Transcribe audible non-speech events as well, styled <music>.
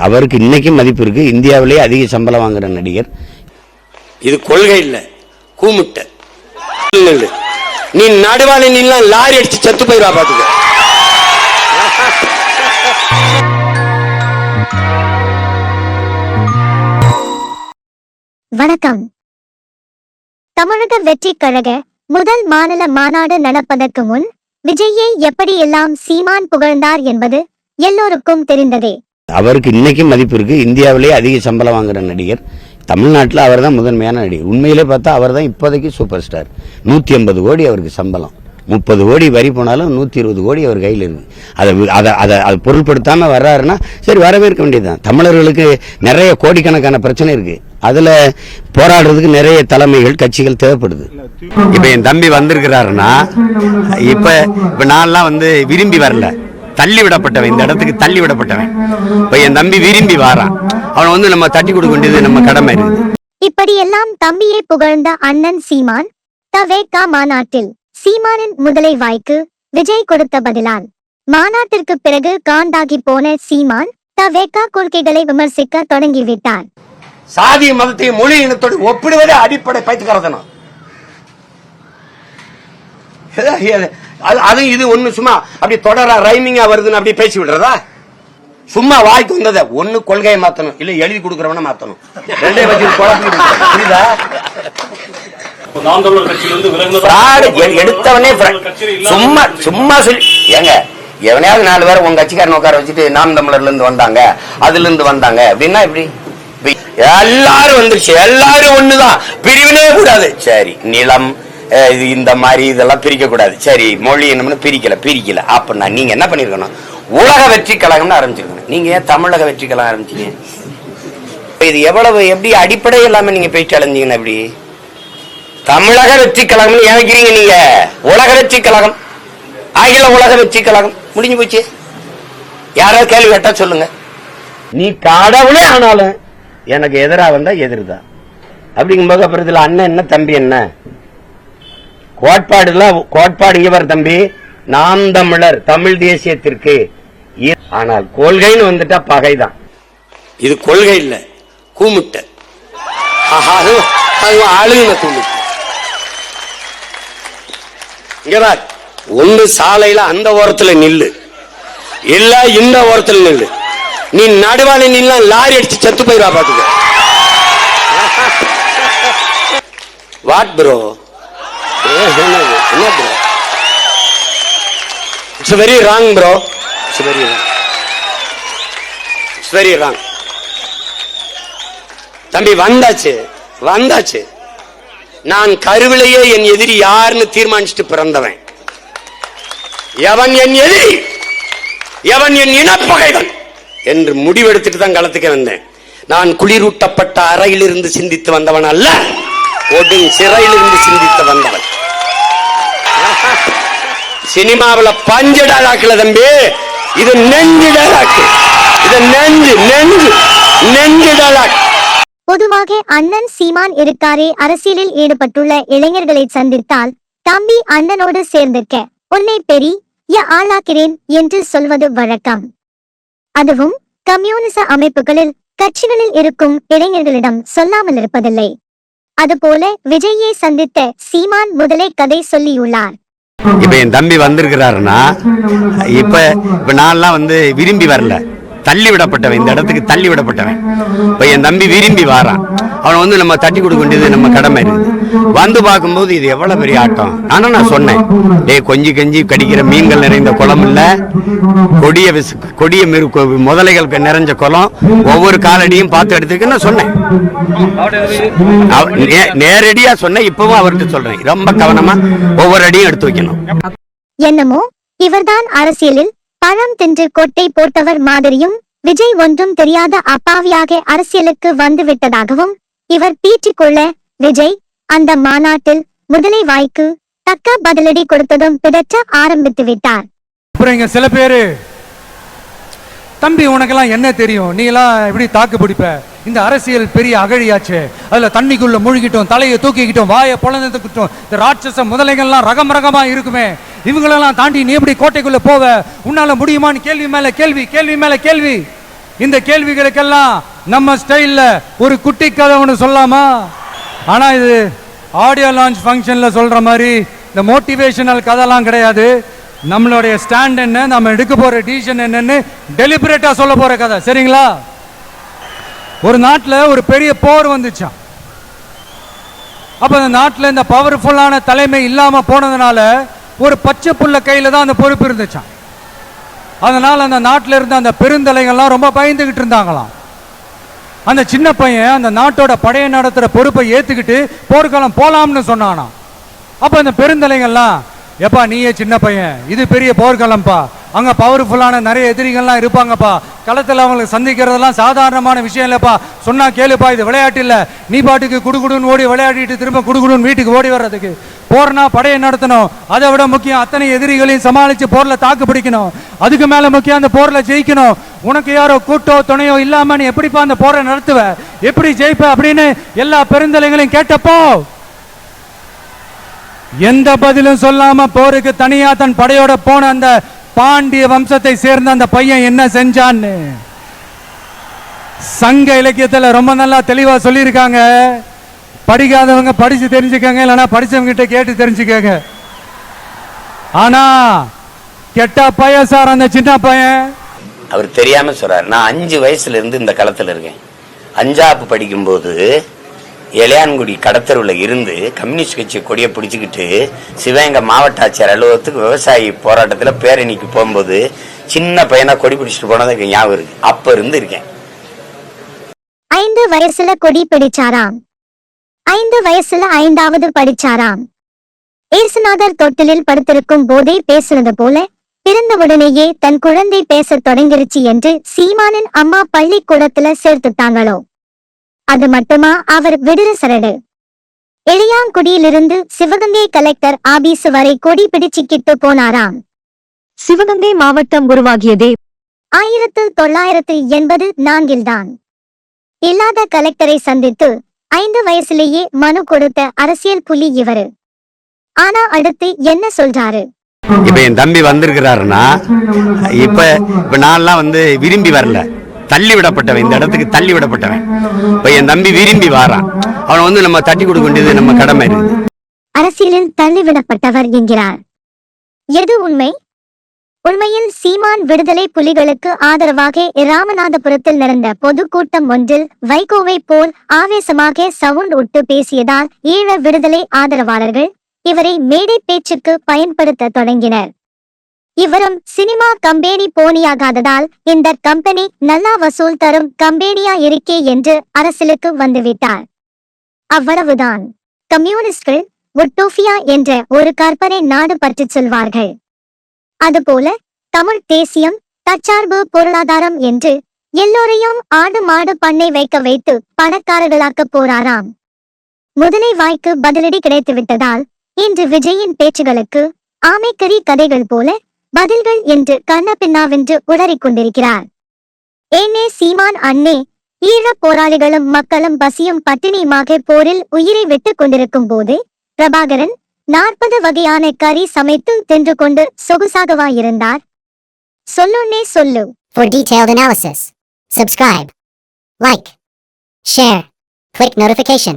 அவருக்கு இன்னைக்கும் மதிப்பு இருக்கு. இந்தியாவிலேயே அதிக சம்பளம் வாங்குற நடிகர். இது கொள்கை இல்ல. கூமுட்டை. நீ நடுவாளி நில்லாம் லாரி அடிச்சு செத்து போயிருவா பாத்துக்க. வணக்கம். தமிழக வெற்றி கழக முதல் மாநில மாநாடு நடப்பதற்கு முன் விஜயை எப்படியெல்லாம் சீமான் புகழ்ந்தார் என்பது எல்லோருக்கும் தெரிந்ததே. அவருக்கு இன்னைக்கும் மதிப்பு இருக்கு. இந்தியாவிலேயே அதிக சம்பளம் வாங்குற நடிகர். தமிழ்நாட்டில் அவர் தான் முதன்மையான நடிகர். உண்மையிலே பார்த்தா அவர் தான் இப்போதைக்கு சூப்பர் ஸ்டார். நூற்றி ஐம்பது கோடி அவருக்கு சம்பளம். முப்பது கோடி வரி போனாலும் நூற்றி இருபது கோடி அவர் கையில் இருக்கு. அதை அதை அதை அதை பொருட்படுத்தாமல் வர்றாருன்னா சரி வரவேற்க வேண்டியதுதான். தமிழர்களுக்கு நிறைய கோடிக்கணக்கான பிரச்சனை இருக்கு. அதில் போராடுறதுக்கு நிறைய தலைமைகள் கட்சிகள் தேவைப்படுது. இப்போ என் தம்பி வந்திருக்கிறாருன்னா இப்போ இப்போ நான்லாம் வந்து விரும்பி வரல. தள்ளி விடப்பட்டவன் இந்த இடத்துக்கு தள்ளி விடப்பட்டவன் இப்ப என் தம்பி விரும்பி வாரான் அவனை வந்து நம்ம தட்டி கொடுக்க வேண்டியது நம்ம கடமை இருக்குது இப்படியெல்லாம் தம்பியை புகழ்ந்த அண்ணன் சீமான் தவேகா மாநாட்டில் சீமானின் முதலை வாய்க்கு விஜய் கொடுத்த பதிலால் மாநாட்டிற்கு பிறகு காண்டாகி போன சீமான் தவேகா கொள்கைகளை விமர்சிக்க தொடங்கிவிட்டார். சாதி மதத்தையும் மொழி இனத்தோடு ஒப்பிடுவதே அடிப்படை பைத்துக்கிறதனம் அது இது ஒண்ணு சும்மா அப்படி தொடரா ரைமிங்கா வருதுன்னு அப்படி பேசி விடுறதா? சும்மா வாய்க்கு வந்ததை ஒண்ணு கொள்கையை மாத்தணும். இல்ல எழுதி கொடுக்கறவன மாத்தணும். ரெண்டே வச்சு புரியுதா? எடுத்தவனே சும்மா சும்மா சொல்லி ஏங்க எவனையாவது நாலு பேரை உங்க கட்சிக்காரன் உட்கார வச்சுட்டு நாம் தமிழர்ல இருந்து வந்தாங்க. அதுல இருந்து வந்தாங்க. அப்படின்னா இப்படி இப்ப எல்லாரும் வந்துருச்சு. எல்லாரும் ஒண்ணுதான். பிரிவினே கூடாது. சரி நிலம் இது இந்த மாதிரி இதெல்லாம் பிரிக்கக்கூடாது. சரி மொழி என்னம்னு பிரிக்கல பிரிக்கல. அப்படின்னா நீங்க என்ன பண்ணியிருக்கணும் உலக வெற்றி கழகம்னு ஆரம்பிச்சிருக்கணும். நீங்க ஏன் தமிழக வெற்றி கழகம் ஆரம்பிச்சீங்க? இது எவ்வளவு எப்படி அடிப்படை இல்லாம நீங்க பேச்சு அடைஞ்சீங்கன்னா எப்படி? தமிழக வெற்றி கழகம் ஏற்கிறீங்க நீங்க. உலக வெற்றி கழகம். அகில உலக வெற்றி கழகம். முடிஞ்சு போச்சு. யாராவது கேள்வி கேட்டா சொல்லுங்க. நீ கடவுளே ஆனாலும் எனக்கு எதிரா வந்தா எதிர்தான். அப்படிங்கும்போது அப்புறம் இதுல அண்ணன் என்ன தம்பி என்ன? கோட்பாடுல கோட்பாடு இவர் தம்பி நாம் தமிழர் தமிழ் தேசியத்திற்கு. ஆனால் கொள்கைன்னு வந்துட்டா பகைதான். இது கொள்கை இல்ல கூமுட்டை அதுவும் ஆளுங்க கூமுட்டை இங்க ஒண்ணு சாலையில அந்த ஓரத்துல நில்லு. இல்ல இந்த ஓரத்துல நில்லு. நீ நடுவான நின்னா லாரி அடிச்சு செத்து போயிருவா பாத்துக்க. <laughs> வாட் ப்ரோ என்ன bro it's very wrong bro it's very wrong it's very wrong தம்பி வந்தாச்சு. வந்தாச்சு. நான் கருவிலேயே என் எதிரி யாருன்னு தீர்மானிச்சுட்டு பிறந்தவன். எவன் என் எதிரி? எவன் என் இனப்பகைவன்? என்று முடிவெடுத்துட்டு தான் களத்துக்கு வந்தேன். நான் குளிரூட்டப்பட்ட அறையிலிருந்து சிந்தித்து வந்தவன் அல்ல ஒடும் சிறையிலிருந்து சிந்தித்து வந்தவன். சினிமாவில் பஞ்சு டாலாக்குல தம்பி இது நெஞ்சு டாலாக்கு இது நெஞ்சு நெஞ்சு நெஞ்சு டாலாக் பொதுவாக அண்ணன் சீமான் இருக்காரே அரசியலில் ஈடுபட்டுள்ள இளைஞர்களை சந்தித்தால் தம்பி அண்ணனோடு சேர்ந்திருக்க உன்னை பெரிய ஆளாக்கிறேன் என்று சொல்வது வழக்கம். அதுவும் கம்யூனிச அமைப்புகளில் கட்சிகளில் இருக்கும் இளைஞர்களிடம் சொல்லாமல் இருப்பதில்லை. அதுபோல விஜயை சந்தித்த சீமான் முதலே கதை சொல்லியுள்ளார். இப்ப என் தம்பி வந்திருக்கிறாருன்னா இப்ப இப்ப நான்லாம் வந்து விரும்பி வரல. தள்ளி விடப்பட்டவன் இந்த இடத்துக்கு தள்ளி விடப்பட்டவன் என் தம்பி விரும்பி வாரான். அவனை வந்து நம்ம தட்டி கொடுக்க வேண்டியது நம்ம கடமை இருக்குது. வந்து பார்க்கும்போது இது எவ்வளவு பெரிய ஆட்டம்? ஆனா நான் சொன்னேன். டே கொஞ்சி கஞ்சி கடிக்கிற மீன்கள் நிறைந்த குளம் இல்ல. கொடிய விசு கொடிய மிரு முதலைகள் நிறைஞ்ச குளம். ஒவ்வொரு காலடியும் பார்த்து எடுத்துக்க நான் சொன்னேன். அவ- நே- நேரடியா சொன்னேன். இப்பவும் அவர்கிட்ட சொல்றேன். ரொம்ப கவனமா ஒவ்வொரு அடியும் எடுத்து வைக்கணும். என்னமோ இவர்தான் அரசியலில் பழம் தின்று கொட்டை போட்டவர் மாதிரியும் விஜய் ஒன்றும் தெரியாத அப்பாவியாக அரசியலுக்கு வந்து விட்டதாகவும் இவர் பீற்றிக்கொள்ள விஜய் அந்த மாநாட்டில் முதலை வாய்க்கு தக்க பதிலடி கொடுத்ததும் பிதற்ற ஆரம்பித்து விட்டார். அப்புறம் இங்க சில பேரு தம்பி உனக்கெல்லாம் என்ன தெரியும்? நீ எல்லாம் எப்படி தாக்கு பிடிப்ப? இந்த அரசியல் பெரிய அகழியாச்சு. அதில் தண்ணிக்குள்ளே முழுகிட்டோம் தலையை தூக்கிக்கிட்டோம் வாயை பொழந்துக்கிட்டோம் இந்த ராட்சச முதலைகள்லாம் ரகம் ரகமாக இருக்குமே. இவங்களெல்லாம் தாண்டி நீ எப்படி கோட்டைக்குள்ளே போவ? உன்னால் முடியுமான்னு கேள்வி மேலே கேள்வி கேள்வி மேலே கேள்வி. இந்த கேள்விகளுக்கெல்லாம் நம்ம ஸ்டைலில் ஒரு குட்டி கதை ஒன்று சொல்லாமா ஆனால் இது ஆடியோ லான்ச் ஃபங்க்ஷனில் சொல்கிற மாதிரி இந்த மோட்டிவேஷனல் கதைலாம் கிடையாது. நம்மளுடைய ஸ்டாண்ட் என்ன நம்ம எடுக்க போகிற டிசிஷன் என்னன்னு டெலிபரேட்டாக சொல்ல போகிற கதை. சரிங்களா? ஒரு நாட்டில் ஒரு பெரிய போர் வந்துச்சான் அப்போ அந்த நாட்டில் இந்த பவர்ஃபுல்லான தலைமை இல்லாம போனதுனால ஒரு பச்சை புள்ள கையில தான் அந்த பொறுப்பு இருந்துச்சான் அதனால அந்த நாட்டில் இருந்த அந்த பெருந்தலைகள்லாம் ரொம்ப பயந்துகிட்டு இருந்தாங்களாம். அந்த சின்ன பையன் அந்த நாட்டோட படையை நடத்துகிற பொறுப்பை ஏத்துக்கிட்டு போர்க்களம் போகலாம்னு சொன்னானாம். அப்போ அந்த பெருந்தலைகள்லாம் எப்பா நீயே சின்ன பையன் இது பெரிய போர்க்களம்ப்பா அங்க பவர்ஃபுல்லான நிறைய எதிரிகள்லாம் இருப்பாங்கப்பா களத்துல அவங்களுக்கு சந்திக்கிறதெல்லாம் சாதாரணமான விஷயம் இல்லைப்பா. சொன்னா கேளுப்பா இது விளையாட்டு இல்ல. நீ பாட்டுக்கு குடுகுடுன்னு ஓடி விளையாடிட்டு திரும்ப குடுகுடுன்னு வீட்டுக்கு ஓடி வர்றதுக்கு. போர்னா படையை நடத்தணும். அதை விட முக்கியம் அத்தனை எதிரிகளையும் சமாளிச்சு போர்ல தாக்கு பிடிக்கணும். அதுக்கு மேல முக்கியம் அந்த போர்ல ஜெயிக்கணும். உனக்கு யாரோ கூட்டோ துணையோ இல்லாம நீ எப்படிப்பா அந்த போரை நடத்துவ? எப்படி ஜெயிப்ப அப்படின்னு எல்லா பெருந்தலைகளையும் கேட்டப்போ. எந்த பதிலும் சொல்லாம போருக்கு தனியா தன் படையோட போன அந்த பாண்டிய வம்சத்தை சேர்ந்த அந்த பையன் என்ன செஞ்சான்னு? சங்க இலக்கியத்துல ரொம்ப நல்லா தெளிவா சொல்லியிருக்காங்க. படிக்காதவங்க படிச்சு தெரிஞ்சுக்கங்க இல்லைன்னா படிச்சவங்க கிட்ட கேட்டு தெரிஞ்சுக்கங்க. ஆனா கெட்ட பையன் சார் அந்த சின்ன பையன். அவர் தெரியாம சொல்றாரு. நான் அஞ்சு வயசுல இருந்து இந்த களத்துல இருக்கேன். அஞ்சாப்பு படிக்கும்போது இளையான்குடி கடத்தருவுல இருந்து கம்யூனிஸ்ட் கட்சி கொடியை பிடிச்சிக்கிட்டு சிவகங்கை மாவட்ட ஆட்சியர் அலுவலகத்துக்கு விவசாயி போராட்டத்துல பேரணிக்கு போகும்போது சின்ன பையனாக கொடி பிடிச்சிட்டு போனது எனக்கு ஞாபகம் இருக்கு. அப்போ இருந்து இருக்கேன். ஐந்து வயசுல கொடி பிடிச்சாராம். ஐந்து வயசுல ஐந்தாவது படிச்சாராம். ஏசுநாதர் தொட்டிலில் படுத்திருக்கும் போதே பேசுனது போல பிறந்தவுடனேயே தன் குழந்தை பேசத் தொடங்கிருச்சு என்று சீமானின் அம்மா பள்ளிக்கூடத்துல சேர்த்துட்டாங்களோ? அது மட்டுமா? அவர் விடுற சரடு. எளியாங்குடியிலிருந்து சிவகங்கை கலெக்டர் ஆபீஸ் வரை கொடி பிடிச்சுக்கிட்டு போனாராம். சிவகங்கை மாவட்டம் உருவாகியதே. ஆயிரத்து தொள்ளாயிரத்து எண்பது நான்கில்தான். இல்லாத கலெக்டரை சந்தித்து ஐந்து வயசுலேயே மனு கொடுத்த அரசியல் புலி இவரு. ஆனா அடுத்து என்ன சொல்றாரு? இப்ப என் தம்பி வந்திருக்கிறாருன்னா இப்ப இப்ப நான்லாம் வந்து விரும்பி வரல. தள்ளி விடப்பட்டவன் இந்த இடத்துக்கு தள்ளி விடப்பட்டவன் இப்ப என் தம்பி விரும்பி வாரான். அவனை வந்து நம்ம தட்டி கொடுக்க வேண்டியது நம்ம கடமை இருக்குது. அரசியலில் தள்ளிவிடப்பட்டவர் என்கிறார். எது உண்மை? உண்மையில் சீமான் விடுதலை புலிகளுக்கு ஆதரவாக ராமநாதபுரத்தில் நடந்த பொதுக்கூட்டம் ஒன்றில் வைகோவை போல் ஆவேசமாக சவுண்ட் விட்டு பேசியதால் ஈழ விடுதலை ஆதரவாளர்கள் இவரை மேடை பேச்சுக்கு பயன்படுத்த தொடங்கினர். இவரும் சினிமா கம்பெனி போனியாகாததால் இந்த கம்பெனி நல்லா வசூல் தரும் கம்பெனியா இருக்கே என்று அரசியலுக்கு வந்துவிட்டார். அவ்வளவுதான். கம்யூனிஸ்ட்கள் உட்டோஃபியா என்ற ஒரு கற்பனை நாடு பற்றி சொல்வார்கள். அதுபோல தமிழ் தேசியம் தற்சார்பு பொருளாதாரம் என்று எல்லோரையும் ஆடு மாடு பண்ணை வைக்க வைத்து பணக்காரர்களாக்க போறாராம். முதலை வாய்க்கு பதிலடி கிடைத்து விட்டதால் இன்று விஜயின் பேச்சுகளுக்கு ஆமைக்கறி கதைகள் போல பதில்கள் என்று கண்ணபின்னாவென்று உளறிக் கொண்டிருக்கிறார் ஏனே சீமான் அண்ணே ஈழப் போராளிகளும் மக்களும் பசியும் பட்டினியுமாக போரில் உயிரை விட்டுக் கொண்டிருக்கும் போது பிரபாகரன் நாற்பது வகையான கறி சமைத்து தின்று கொண்டு சொகுசாகவா இருந்தார் சொல்லுன்னே சொல்லு. For detailed analysis, subscribe, like, share, click notification.